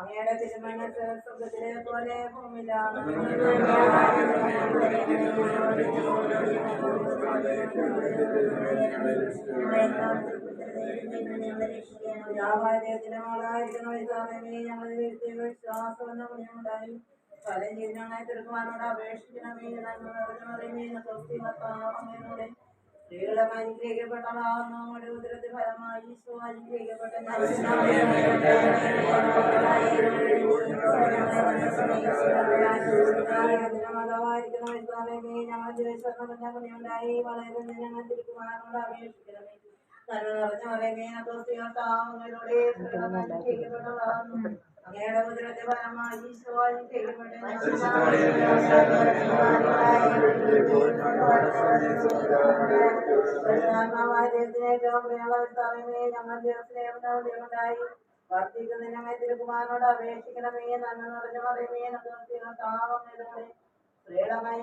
അങ്ങയുടെ തിരുമനസ് സ്വർഗത്തിലെ പോലെ വ്യാപാരത്തിനോടായിരിക്കുന്ന വിശ്വാസമേ ഞങ്ങൾ വിശ്വാസമെന്ന പുണ്യമുണ്ടായി ഫലം ചെയ്ത് ഞങ്ങളെ തിരുക്കുവാനോട് അപേക്ഷിക്കണമേ നന്മ നിറഞ്ഞ മറിയമേ ക്രിസ്തി ഭർത്താവമ്മയുടെ സ്ത്രീകളെ അനുഗ്രഹിക്കപ്പെട്ടതാകുന്നു നമ്മുടെ ഉദരത്തിൽ ഫലമായി ഈശോ അനുഗ്രഹിക്കപ്പെട്ട മാതാവായിരിക്കുന്ന വിശ്വാസമേ ഞങ്ങൾ ദിവസം പുണ്യമുണ്ടായി വളരെ ഞങ്ങൾ തിരുക്കുവാനോട് അപേക്ഷിക്കണമേ നന്മ നിറഞ്ഞ മറിയമേ ക്രിസ്തി ഭർത്താവമ്മയുടെ സ്ത്രീകളെ അനുഗ്രഹിക്കപ്പെട്ടതാകുന്നു അങ്ങയുടെ ഉദരത്തെ ഫലമായി ഈശോ വർദ്ധിക്കുന്ന തിരുകുമാരനോട് അപേക്ഷിക്കണമേ നന്മ നിറഞ്ഞു പറയുമേ താവങ്ങളുടെ സ്ത്രീളമായി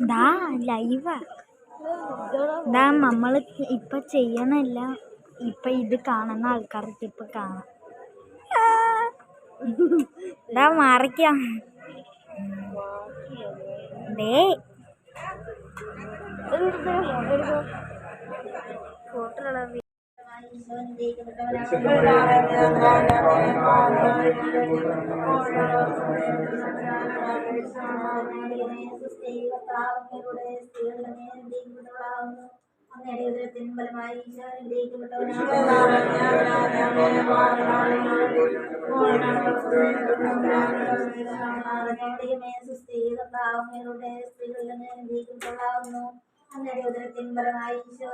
ദാ ലൈവാ ദാ നമ്മൾ ഇപ്പൊ ചെയ്യണല്ല. ഇപ്പൊ ഇത് കാണുന്ന ആൾക്കാർക്ക് ഇപ്പൊ കാണാം. ദാ മാറിക്കാം. ദേ. ഫോട്ടോയുള്ള സ്ത്രീകളുടെ ഉദരത്തിൻ ഫലമായി ഈശോ